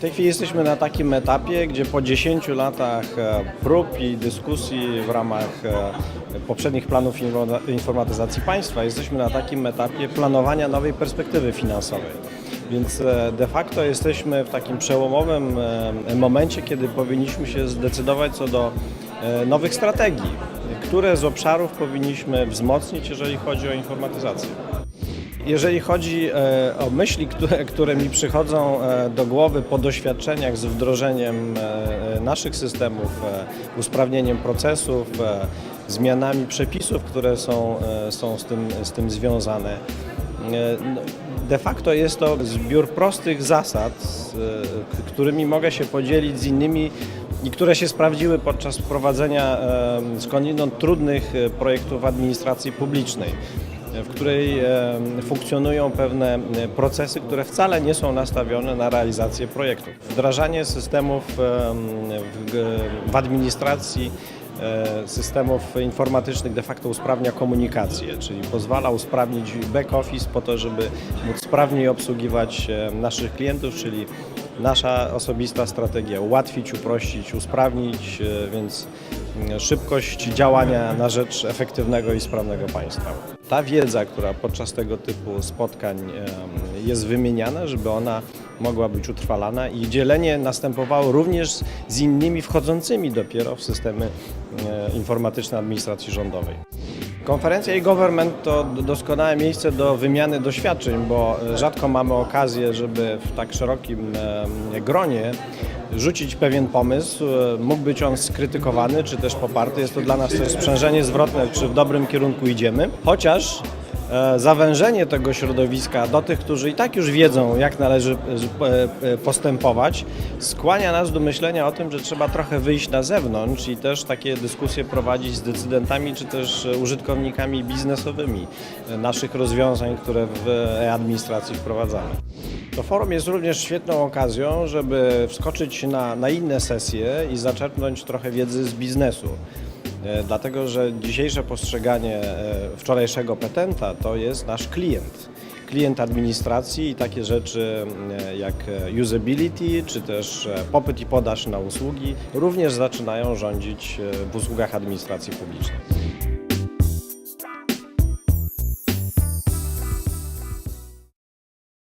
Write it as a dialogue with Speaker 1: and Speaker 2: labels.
Speaker 1: W tej chwili jesteśmy na takim etapie, gdzie po 10 latach e, prób i dyskusji w ramach e, poprzednich planów informatyzacji państwa jesteśmy na takim etapie planowania nowej perspektywy finansowej. Więc e, de facto jesteśmy w takim przełomowym momencie, kiedy powinniśmy się zdecydować co do nowych strategii, które z obszarów powinniśmy wzmocnić, jeżeli chodzi o informatyzację. Jeżeli chodzi e, o myśli, które, które mi przychodzą e, do głowy po doświadczeniach z wdrożeniem e, naszych systemów, usprawnieniem procesów, zmianami przepisów, które są, są z, tym, z tym związane, no, de facto jest to zbiór prostych zasad, którymi mogę się podzielić z innymi i które się sprawdziły podczas wprowadzenia e, skądinąd trudnych projektów administracji publicznej w której funkcjonują pewne procesy, które wcale nie są nastawione na realizację projektów. Wdrażanie systemów w, administracji e, systemów informatycznych de facto usprawnia komunikację, czyli pozwala usprawnić back office po to, żeby móc sprawniej obsługiwać e, naszych klientów, czyli nasza osobista strategia ułatwić, uprościć, usprawnić, e, więc mm, szybkość działania na rzecz efektywnego i sprawnego państwa. Ta wiedza, która podczas tego typu spotkań jest wymieniana, żeby ona mogła być utrwalana i dzielenie następowało również z innymi wchodzącymi dopiero w systemy e, informatyczne administracji rządowej. Konferencja e-government to doskonałe miejsce do wymiany doświadczeń, bo e, rzadko mamy okazję, żeby w tak szerokim gronie rzucić pewien pomysł. E, Mógł być on skrytykowany, czy też poparty. Jest to dla nas też sprzężenie zwrotne, czy w dobrym kierunku idziemy. Chociaż zawężenie tego środowiska do tych, którzy i tak już wiedzą, jak należy e, e, postępować, skłania nas do myślenia o tym, że trzeba trochę wyjść na zewnątrz i też takie dyskusje prowadzić z decydentami, czy też e, użytkownikami biznesowymi e, naszych rozwiązań, które w e-administracji wprowadzamy. To forum jest również świetną okazją, żeby wskoczyć na, na inne sesje i zaczerpnąć trochę wiedzy z biznesu. E, Dlatego, że dzisiejsze postrzeganie e, wczorajszego petenta to jest nasz klient. Klient administracji i takie rzeczy e, jak usability, czy też popyt i podaż na usługi również zaczynają rządzić w usługach administracji publicznej.